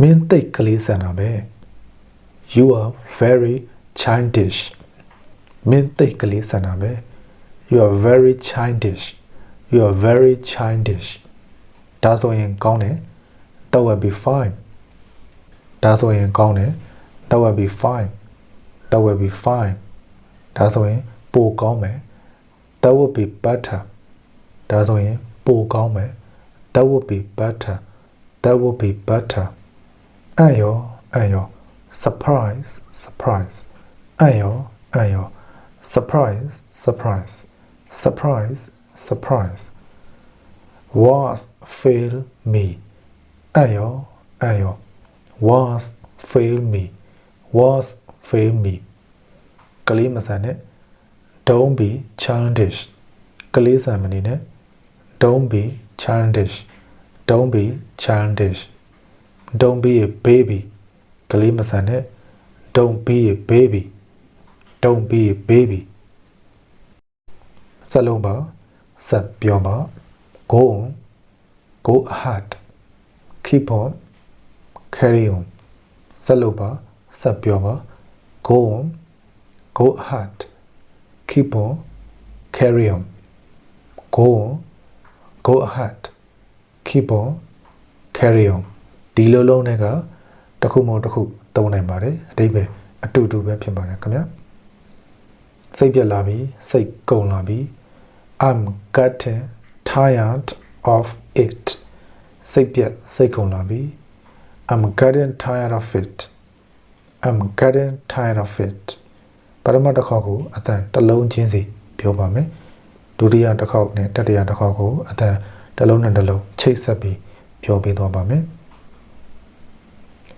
မင်းသိတ်ကလေးဆန်တာပဲ you are very childish မင်းသိတ်ကလေးဆန်တာပဲ you are very childish you are very childish ဒါဆိုရင်ကောင်းတယ် that will be fine ဒါဆိုရင်ကောင်းတယ် that will be fine that will be fine ဒါဆိုရင်ပိုကောင်းမယ် that will be better ဒါဆိုရင်ပိုကောင်းမယ် that will be better that will be better အဲ့ရောအဲ့ရော surprise surprise အဲ့ရောအဲ့ရော surprise surprise surprise surprise was fail me အဲ့ရောအဲ့ရော was fail me was fail me ကလေးမဆန်နဲ့ don't be childish ကလေးဆန်မနေနဲ့ don't be childish don't be childish Don't be a baby ကလေးမဆန်နဲ့ don't be a baby don't be a baby စလုံးပါဆက်ပြောပါ go on go ahead keep on carry on ဆက်လုပ်ပါဆက်ပြောပါ go on go ahead keep on carry on go on go ahead keep on carry on ဒီလိုလုံးတွေကတစ်ခုမဟုတ်တစ်ခုသုံးနိုင်ပါတယ်အတိပ္ပယ်အတူတူပဲဖြစ်ပါတယ်ခင်ဗျာစိတ်ပြက်လာပြီစိတ်ကုန်လာပြီ I'm getting tired of it စိတ်ပြက်စိတ်ကုန်လာပြီ I'm getting tired of it I'm getting tired of it ပထမတစ်ခေါက်ကိုအတန်တစ်လုံးချင်းစီပြောပါမယ်ဒုတိယတစ်ခေါက်နဲ့တတိယတစ်ခေါက်ကိုအတန်တစ်လုံးနဲ့တစ်လုံးချိတ်ဆက်ပြီးပြောပေးသွားပါမယ်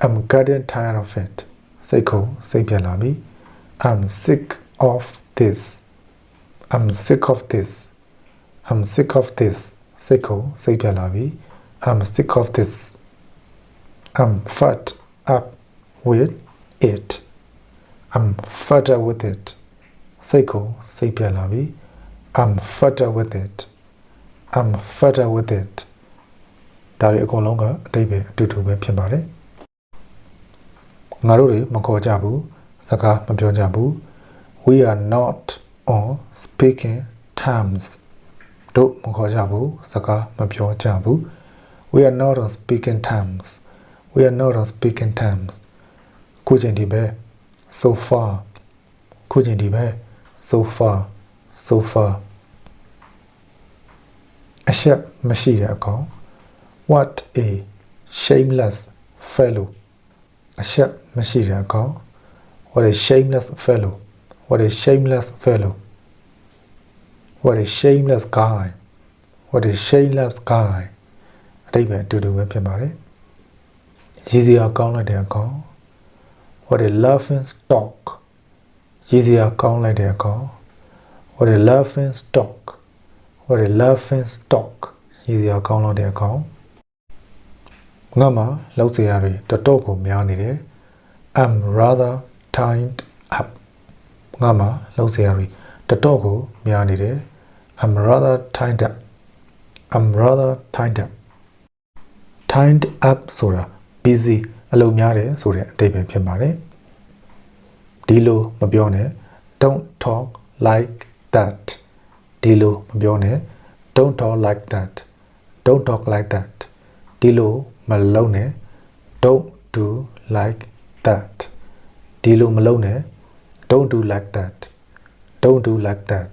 I'm getting tired of it စိတ်ကုန်စိတ်ပြက်လာပြီ I'm sick of this I'm sick of this I'm sick of this စိတ်ကုန်စိတ်ပြက်လာပြီ I'm sick of this I'm fed up with it I'm fed up with it စိတ်ကုန်စိတ်ပြက်လာပြီ I'm fed up with it I'm fed up with it ဒါတွေအကုန်လုံးကအတိတ်ပဲအတူတူပဲဖြစ်ပါတယ် ငါတို့တွေမခေါ်ကြဘူးစကားမပြောကြဘူး we are not on speaking terms တို့မခေါ်ကြဘူးစကားမပြောကြဘူး we are not on speaking terms we are not on speaking terms ခုချိန်ဒီပဲ so far ခုချိန်ဒီပဲ so far so far အရှက်မရှိတဲ့အကောင် what a shameless fellow အရှက်မရှိတဲ့အကောင် what a shameless fellow what a shameless fellow what a shameless guy what a shameless guy အတိတ်ပဲအတူတူပဲဖြစ်ပါတယ်ရည်စရာကောင်းလိုက်တဲ့အကောင် what a laughing stock ရည်စရာကောင်းလိုက်တဲ့အကောင် what a laughing stock what a laughing stock ရည်စရာကောင်းလိုက်တဲ့အကောင် ငါမှလောက်စရာတွေတတော့ကိုများနေတယ် I'm rather tied up ငါမှလောက်စရာတွေတတော့ကိုများနေတယ် I'm rather tied up I'm rather tied up tied up ဆိုတာ busy အလုပ်များတယ်ဆိုတဲ့အဓိပ္ပာယ်ဖြစ်ပါတယ်ဒီလိုမပြောနဲ့ don't talk like that ဒီလိုမပြောနဲ့ don't talk like that don't talk like that ဒီလိုမ လုပ်နဲ့ don't do like that ဒီလိုမလုပ်နဲ့ don't do like that don't do like that